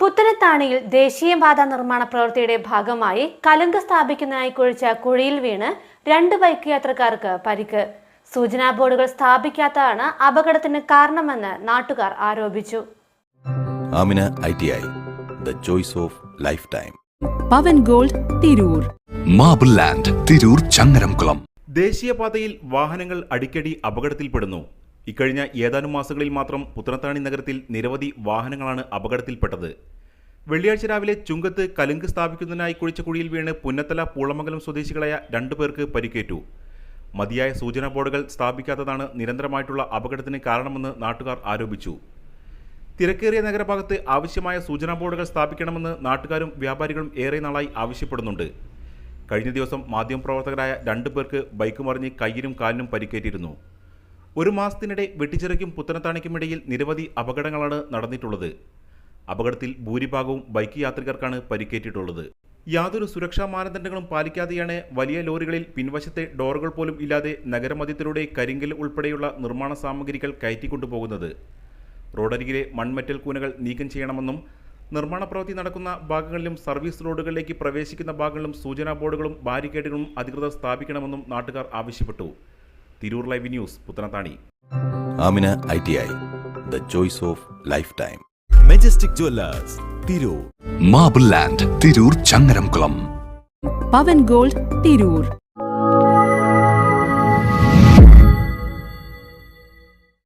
പുത്തനത്താണിയിൽ ദേശീയപാത നിർമ്മാണ പ്രവൃത്തിയുടെ ഭാഗമായി കലുങ്ക് സ്ഥാപിക്കുന്നതിനായി കുഴിച്ച കുഴിയിൽ വീണ് രണ്ട് ബൈക്ക് യാത്രക്കാർക്ക് പരിക്ക്. സൂചനാ ബോർഡുകൾ സ്ഥാപിക്കാത്തതാണ് അപകടത്തിന് കാരണമെന്ന് നാട്ടുകാർ ആരോപിച്ചു. Amina I T I the choice of life time. Pavan gold Tirur. Marble land Tirur Changaramkulam. ദേശീയപാതയിൽ വാഹനങ്ങൾ അടിക്കടി അപകടത്തിൽപ്പെടുന്നു. ഇക്കഴിഞ്ഞ ഏതാനും മാസങ്ങളിൽ മാത്രം പുത്തനത്താണി നഗരത്തിൽ നിരവധി വാഹനങ്ങളാണ് അപകടത്തിൽപ്പെട്ടത്. വെള്ളിയാഴ്ച രാവിലെ ചുങ്കത്ത് കലുങ്ക് സ്ഥാപിക്കുന്നതിനായി കുഴിച്ച കുഴിയിൽ വീണ് പുന്നത്തല പൂളമംഗലം സ്വദേശികളായ രണ്ടു പേർക്ക് പരിക്കേറ്റു. മതിയായ സൂചനാ ബോർഡുകൾ സ്ഥാപിക്കാത്തതാണ് നിരന്തരമായിട്ടുള്ള അപകടത്തിന് കാരണമെന്ന് നാട്ടുകാർ ആരോപിച്ചു. തിരക്കേറിയ നഗരഭാഗത്ത് ആവശ്യമായ സൂചനാ ബോർഡുകൾ സ്ഥാപിക്കണമെന്ന് നാട്ടുകാരും വ്യാപാരികളും ഏറെ നാളായി ആവശ്യപ്പെടുന്നുണ്ട്. കഴിഞ്ഞ ദിവസം മാധ്യമപ്രവർത്തകരായ രണ്ടു പേർക്ക് ബൈക്ക് മറിഞ്ഞ് കയ്യിനും കാലിനും പരിക്കേറ്റിരുന്നു. ഒരു മാസത്തിനിടെ വെട്ടിച്ചിറയ്ക്കും പുത്തനത്താണിക്കുമിടയിൽ നിരവധി അപകടങ്ങളാണ് നടന്നിട്ടുള്ളത്. അപകടത്തിൽ ഭൂരിഭാഗവും ബൈക്ക് യാത്രികർക്കാണ് പരിക്കേറ്റിട്ടുള്ളത്. യാതൊരു സുരക്ഷാ മാനദണ്ഡങ്ങളും പാലിക്കാതെയാണ് വലിയ ലോറികളിൽ പിൻവശത്തെ ഡോറുകൾ പോലും ഇല്ലാതെ നഗരമധ്യത്തിലൂടെ കരിങ്കൽ ഉൾപ്പെടെയുള്ള നിർമ്മാണ സാമഗ്രികൾ കയറ്റിക്കൊണ്ടുപോകുന്നത്. റോഡരികിലെ മൺമെറ്റൽ കൂനകൾ നീക്കം ചെയ്യണമെന്നും നിർമ്മാണ പ്രവൃത്തി നടക്കുന്ന ഭാഗങ്ങളിലും സർവീസ് റോഡുകളിലേക്ക് പ്രവേശിക്കുന്ന ഭാഗങ്ങളിലും സൂചനാ ബോർഡുകളും ബാരിക്കേഡുകളും അധികൃതർ സ്ഥാപിക്കണമെന്നും നാട്ടുകാർ ആവശ്യപ്പെട്ടു. Tirur live news Puthanathani. Amina I T I. The choice of life time. Majestic jewellers Tirur. Marble land Tirur Changaramkulam. Pavan gold Tirur.